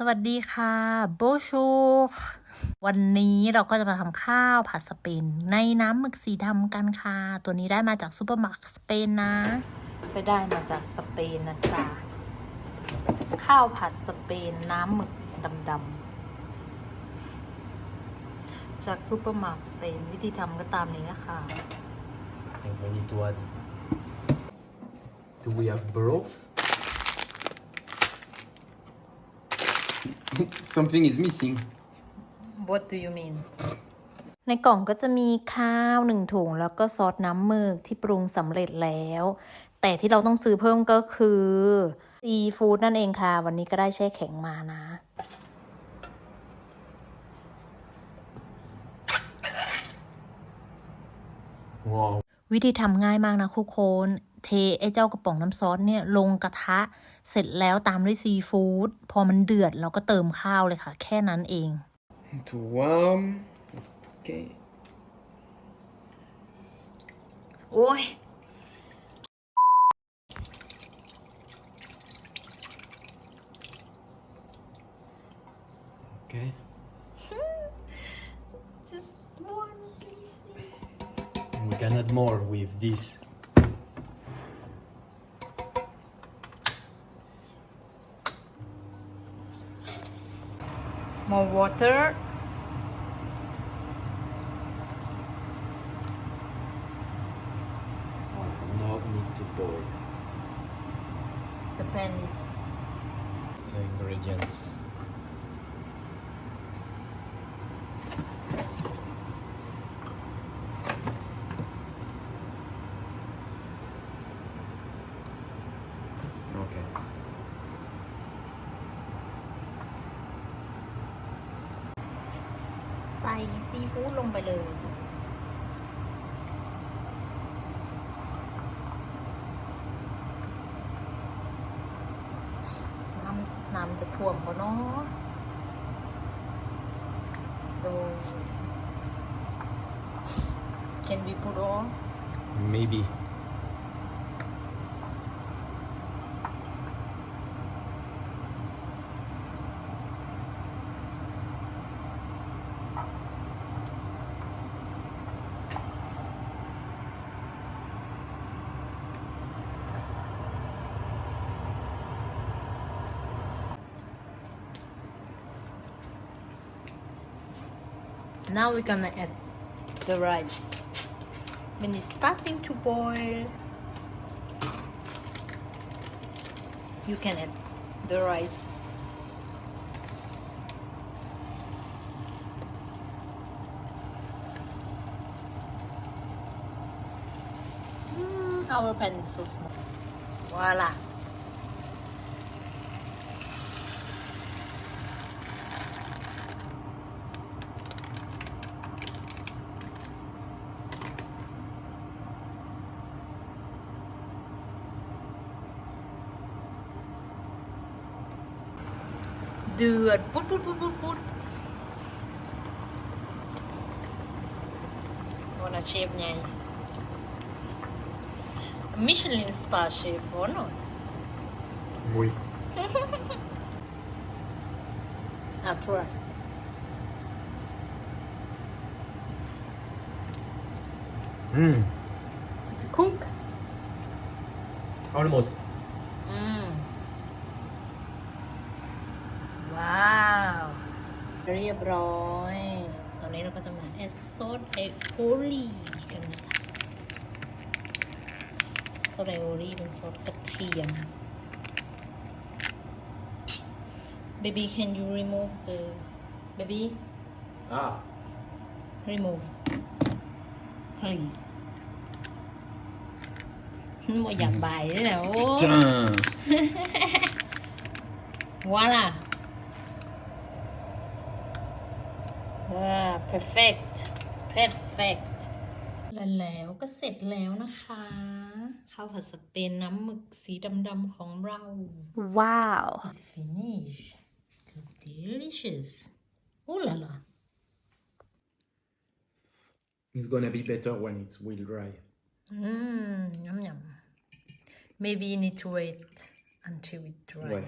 สวัสดีค่ะโบชูวันนี้เราก็จะมาทำข้าวผัดสเปน ในน้ำหมึกสีดำกันค่ะ ตัวนี้ได้มาจากซูเปอร์มาร์เก็ตสเปนนะ ไปได้มาจากสเปนนะจ๊ะ ข้าวผัดสเปนน้ำหมึกดำๆ จากซูเปอร์มาร์เก็ตสเปน วิธีทำก็ตามนี้นะคะ I think we need to add. Do we have broth? Something is missing. What do you mean ในกล่องก็จะมีข้าวหนึ่งถุงแล้วก็ซอสน้ำหมึกที่ปรุงสำเร็จแล้ว แต่ที่เราต้องซื้อเพิ่มก็คือซีฟู้ดนั่นเองค่ะ วันนี้ก็ได้แช่แข็งมานะ Wow. วิธีทำง่ายมากนะคุกคน เทไอ้เจ้ากระป๋องน้ำซอสเนี่ยลงกระทะเสร็จแล้วตามด้วยซีฟู้ดพอมันเดือดเราก็เติมข้าวเลยค่ะ แค่นั้นเอง Too warm. Okay. โอ้ย Okay. just one piece We can add more with this. More water Now need to boil the pan is the ingredients. Okay. ซีฟู้ดลงไปเลย น้ำน้ำจะท่วมเขาเนาะดู Can we put on Maybe. Now we're gonna add the rice. When it's starting to boil, you can add the rice. Mm, our pan is so small. Voila. เดือดปุ๊ดปุ๊ดปุ๊ดปุ๊ดปุ๊ดวันอาเชฟไงมิชลินสตาร์เชฟวะเนาะ Muy. ah, try. Mm. It's cook. Almost. เรียบร้อย ตอนนี้เราก็จะมาแอดซอสไอโอลีกันนะคะซอสไอโอลีเป็นซอสกระเทียม baby can you remove the baby Ah. remove please บ่อยากบายเลยนะโอ้ Putain. Voilà. Ah, perfect. perfect และแล้วก็เสร็จแล้วนะคะ ข้าวผัดสเปนน้ำหมึกสีดำๆของเรา Wow. It's finished. It looks delicious. Oh la la. It's gonna be better when it's well dry. Mmm, yum yum. Maybe you need to wait until it dry. Ouais.